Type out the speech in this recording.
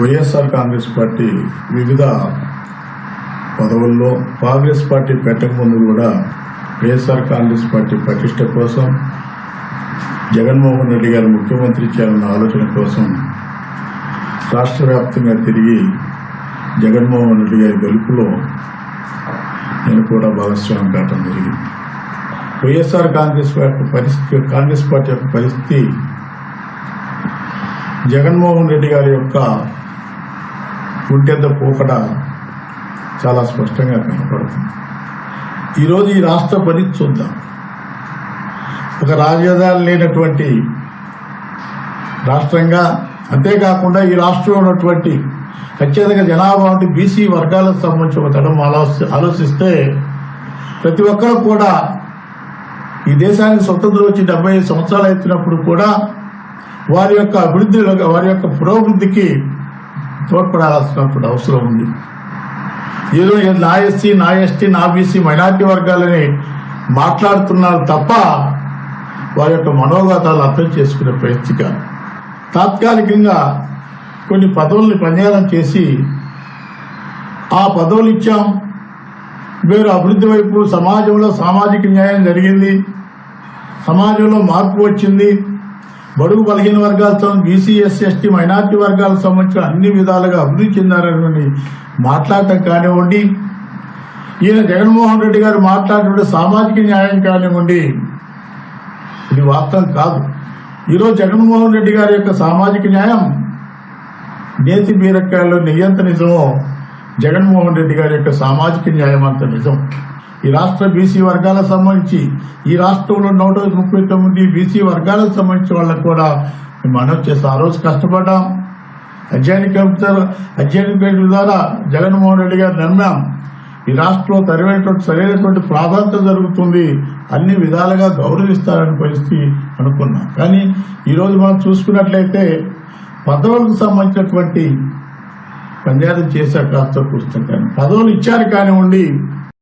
YSR Congress party వివిధ పదవుల్లో Congress party పెట్టక ముందు కూడా వైఎస్ఆర్ కాంగ్రెస్ పార్టీ ప్రతిష్ట కోసం జగన్మోహన్ రెడ్డి గారు ముఖ్యమంత్రి చేయాలన్న ఆలోచన కోసం రాష్ట్ర వ్యాప్తంగా తిరిగి జగన్మోహన్ రెడ్డి గారి గెలుపులో నేను కూడా భాగస్వామ్యం కావటం జరిగింది. వైఎస్ఆర్ కాంగ్రెస్ యొక్క పరిస్థితి కాంగ్రెస్ పార్టీ యొక్క పరిస్థితి జగన్మోహన్ రెడ్డి గారి యొక్క గుంటెద్ద పోకడ చాలా స్పష్టంగా కనపడుతుంది. ఈరోజు ఈ రాష్ట్ర పరిస్థితి చూద్దాం. ఒక రాజధాని లేనటువంటి రాష్ట్రంగా అంతేకాకుండా ఈ రాష్ట్రంలో ఉన్నటువంటి అత్యధిక జనాభా ఉంటే బీసీ వర్గాలకు సంబంధించి ఒక తరం ఆలోచి- ఆలోచిస్తే ప్రతి ఒక్కరు కూడా ఈ దేశానికి స్వతంత్రం వచ్చి డెబ్బై సంవత్సరాలు అవుతున్నప్పుడు కూడా వారి యొక్క అభివృద్ధిలో వారి యొక్క పురోభివృద్ధికి తోడ్పడాల్సినప్పుడు అవసరం ఉంది. ఏదో నా ఎస్సీ నా ఎస్టీ నా బీసీ మైనార్టీ వర్గాలని మాట్లాడుతున్నారు తప్ప వారి యొక్క మనోగతాలు అర్థం చేసుకునే పరిస్థితి కాదు. తాత్కాలికంగా కొన్ని పదవుల్ని ప్రచారం చేసి ఆ పదవులు ఇచ్చాం. వేరు అభివృద్ధి వైపు సమాజంలో సామాజిక న్యాయం జరిగింది. సమాజంలో మార్పు వచ్చింది. బడుగు బలహీన వర్గాలతో బీసీ ఎస్సీ ఎస్టీ మైనార్టీ వర్గాలకు సంబంధించిన అన్ని విధాలుగా అభివృద్ధి చెందారని మాట్లాడటం కానివ్వండి ఈయన జగన్మోహన్ రెడ్డి గారు మాట్లాడినటువంటి సామాజిక న్యాయం కానివ్వండి ఇది వాస్తవం కాదు. ఈరోజు జగన్మోహన్ రెడ్డి గారి యొక్క సామాజిక న్యాయం నేతి బీరకాయలు నెయ్యంత నిజమో జగన్మోహన్ రెడ్డి గారి యొక్క సామాజిక న్యాయం అంత నిజం. ఈ రాష్ట్ర బీసీ వర్గాలకు సంబంధించి ఈ రాష్ట్రంలో నూట ముప్పై తొమ్మిది బీసీ వర్గాలకు సంబంధించి వాళ్ళకు కూడా మేము మనం చేస్తాం ఆ రోజు కష్టపడ్డాం. అధ్యయన కమిటీ అధ్యయన కమిటీ ద్వారా జగన్మోహన్ రెడ్డి గారు నమ్మాం. ఈ రాష్ట్రంలో సరైనటువంటి సరైనటువంటి ప్రాధాన్యత జరుగుతుంది. అన్ని విధాలుగా గౌరవిస్తారని పరిస్థితి అనుకున్నాం. కానీ ఈరోజు మనం చూసుకున్నట్లయితే పదవులకు సంబంధించినటువంటి పంజాబీ చేశాక కాస్త పుస్తకాన్ని పదవులు ఇచ్చారు కానివ్వండి